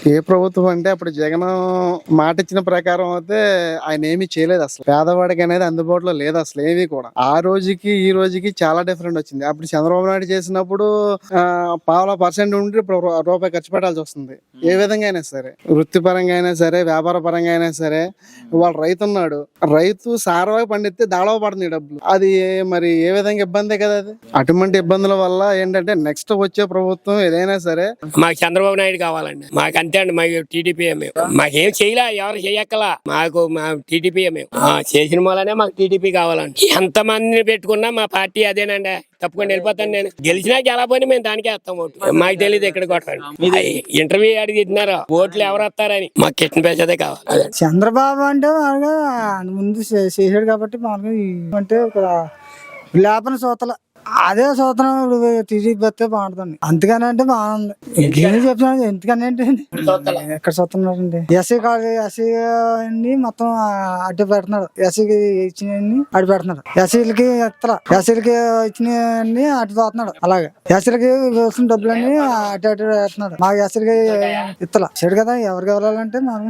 ఏ ప్రభుత్వం అంటే అప్పుడు జగన్ మాట ఇచ్చిన ప్రకారం అయితే ఆయన ఏమి చేయలేదు అసలు. పేదవాడికి అనేది అందుబాటులో లేదు అసలు ఏమీ కూడా. ఆ రోజుకి ఈ రోజుకి చాలా డిఫరెంట్ వచ్చింది. అప్పుడు చంద్రబాబు నాయుడు చేసినప్పుడు ఆ, పావుల పర్సెంట్ ఉండి ఇప్పుడు రూపాయి ఖర్చు పెట్టాల్సి వస్తుంది. ఏ విధంగా అయినా సరే. వృత్తిపరంగా అయినా సరే వ్యాపార పరంగా అయినా సరే వాళ్ళు రైతు ఉన్నాడు. రైతు సారవా పండితే దాడవ పడుతుంది డబ్బులు. అది మరి ఏ విధంగా ఇబ్బందే కదా అది? అటువంటి ఇబ్బందుల వల్ల ఏంటంటే నెక్స్ట్ వచ్చే ప్రభుత్వం ఏదైనా సరే మాకు చంద్రబాబు నాయుడు కావాలండి. మాకు అంతే అండి. మాకు టీడీపీ మేము. మాకేం చేయలే ఎవరు చేయక్కలా. మాకు మా టీడీపీ మేము. చేసిన మూలనే మాకు టీడీపీ కావాలండి. ఎంత మందిని పెట్టుకున్నా మా పార్టీ అదేనండి. తప్పకుండా వెళ్ళిపోతాను నేను. గెలిచినా గెలపోయినా మేము దానికే వేస్తాం ఓటు. మాకు తెలియదు ఎక్కడ కొట్టాలి. ఇంటర్వ్యూ అడిగి ఇచ్చినారు ఓట్లు ఎవరు వస్తారని. మాకు కిషన్ పేసదే కావాలి. చంద్రబాబు అంటే ముందు చే- చేసాడు కాబట్టి మామూలుగా అంటే ఇక్కడ లేపన సూతల. అదే సూత్రం ఇప్పుడు టీడీపీ వస్తే బాగుంటుంది అంతగానే అంటే బాగుంది. ఇంకేం చెప్తున్నాను ఎందుకని అంటే ఎక్కడ చూస్తున్నారండి ఎస్సీ కాదు ఎస్సీ అన్ని మొత్తం అడ్డు పెడుతున్నాడు. ఎస్సీకి ఇచ్చినవన్నీ అడ్డు పెడుతున్నాడు. ఎస్సీలకి ఎత్తల. ఎస్సీలకి ఇచ్చినవన్నీ అడ్డు పోతున్నాడు అలాగే. ఎస్సీలకి వచ్చిన డబ్బులన్నీ అటు అటు పెడుతున్నాడు. మాకు ఎస్సీలకి ఇత్తల. చెడు కదా ఎవరికి వెళ్ళాలంటే మనం